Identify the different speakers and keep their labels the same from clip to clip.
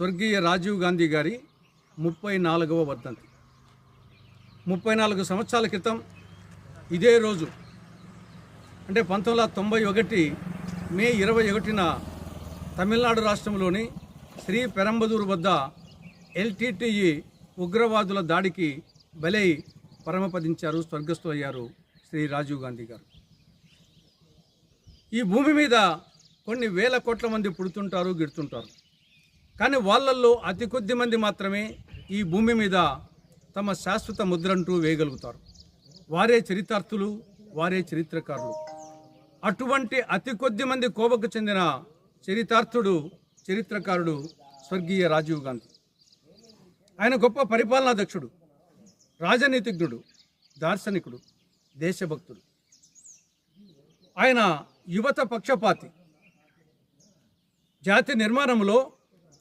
Speaker 1: స్వర్గీయ రాజీవ్ గాంధీ గారి ముప్పై నాలుగవ వర్ధంతి. ముప్పై నాలుగు సంవత్సరాల క్రితం ఇదే రోజు అంటే పంతొమ్మిది వందల తొంభై ఒకటి మే ఇరవై ఒకటిన తమిళనాడు రాష్ట్రంలోని శ్రీ పెరంబదూరు వద్ద ఎల్టీటీఈ ఉగ్రవాదుల దాడికి బలై పరమపదించారు స్వర్గస్థులయ్యారు శ్రీ రాజీవ్ గాంధీ గారు. ఈ భూమి మీద కొన్ని వేల కోట్ల మంది పుడుతుంటారు గిడుతుంటారు. కానీ వాళ్ళల్లో అతి కొద్ది మంది మాత్రమే ఈ భూమి మీద తమ శాశ్వత ముద్రంటూ వేయగలుగుతారు. వారే చరితార్థులు వారే చరిత్రకారులు. అటువంటి అతి కొద్ది మంది కోవకు చెందిన చరితార్థుడు చరిత్రకారుడు స్వర్గీయ రాజీవ్ గాంధీ. ఆయన గొప్ప పరిపాలనాధ్యక్షుడు రాజనీతిజ్ఞుడు దార్శనికుడు దేశభక్తుడు. ఆయన యువత పక్షపాతి. జాతి నిర్మాణంలో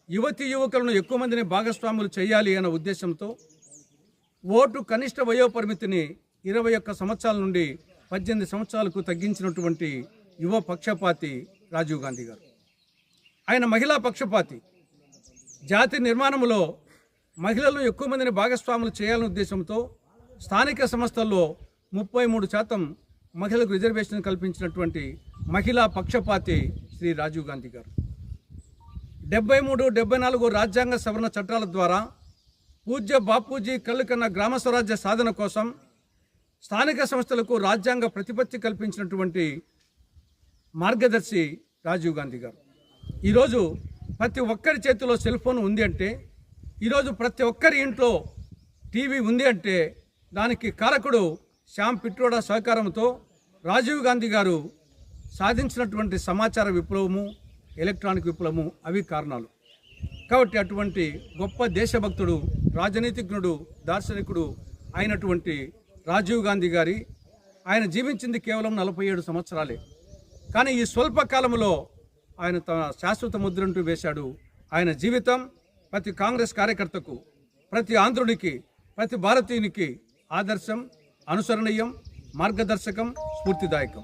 Speaker 1: యువతి యువకులను ఎక్కువ మందిని భాగస్వాములు చేయాలి అన్న ఉద్దేశంతో ఓటు కనిష్ట వయోపరిమితిని ఇరవై ఒక్క సంవత్సరాల నుండి పద్దెనిమిది సంవత్సరాలకు తగ్గించినటువంటి యువ పక్షపాతి రాజీవ్ గాంధీ గారు. ఆయన మహిళా పక్షపాతి. జాతి నిర్మాణంలో మహిళలు ఎక్కువ మందిని భాగస్వాములు చేయాలనే ఉద్దేశంతో స్థానిక సంస్థల్లో ముప్పై మూడు శాతం మహిళలకు రిజర్వేషన్ కల్పించినటువంటి మహిళా పక్షపాతి శ్రీ రాజీవ్ గాంధీ గారు. డెబ్బై మూడు డెబ్బై నాలుగు రాజ్యాంగ సవరణ చట్టాల ద్వారా పూజ్య బాపూజీ కళ్ళు కన్న గ్రామ స్వరాజ్య సాధన కోసం స్థానిక సంస్థలకు రాజ్యాంగ ప్రతిపత్తి కల్పించినటువంటి మార్గదర్శి రాజీవ్ గాంధీ గారు. ఈరోజు ప్రతి ఒక్కరి చేతిలో సెల్ ఫోన్ ఉంది అంటే ఈరోజు ప్రతి ఒక్కరి ఇంట్లో టీవీ ఉంది అంటే దానికి కారకుడు శ్యామ్ పిట్రోడా సహకారంతో రాజీవ్ గాంధీ గారు సాధించినటువంటి సమాచార విప్లవము ఎలక్ట్రానిక్ విప్లవము అవి కారణాలు. కాబట్టి అటువంటి గొప్ప దేశభక్తుడు రాజనీతిజ్ఞుడు దార్శనికుడు అయినటువంటి రాజీవ్ గాంధీ గారి ఆయన జీవించింది కేవలం నలభై ఏడు సంవత్సరాలే. కానీ ఈ స్వల్పకాలంలో ఆయన తన శాశ్వత ముద్రంటూ వేశాడు. ఆయన జీవితం ప్రతి కాంగ్రెస్ కార్యకర్తకు ప్రతి ఆంధ్రుడికి ప్రతి భారతీయునికి ఆదర్శం అనుసరణీయం మార్గదర్శకం స్ఫూర్తిదాయకం.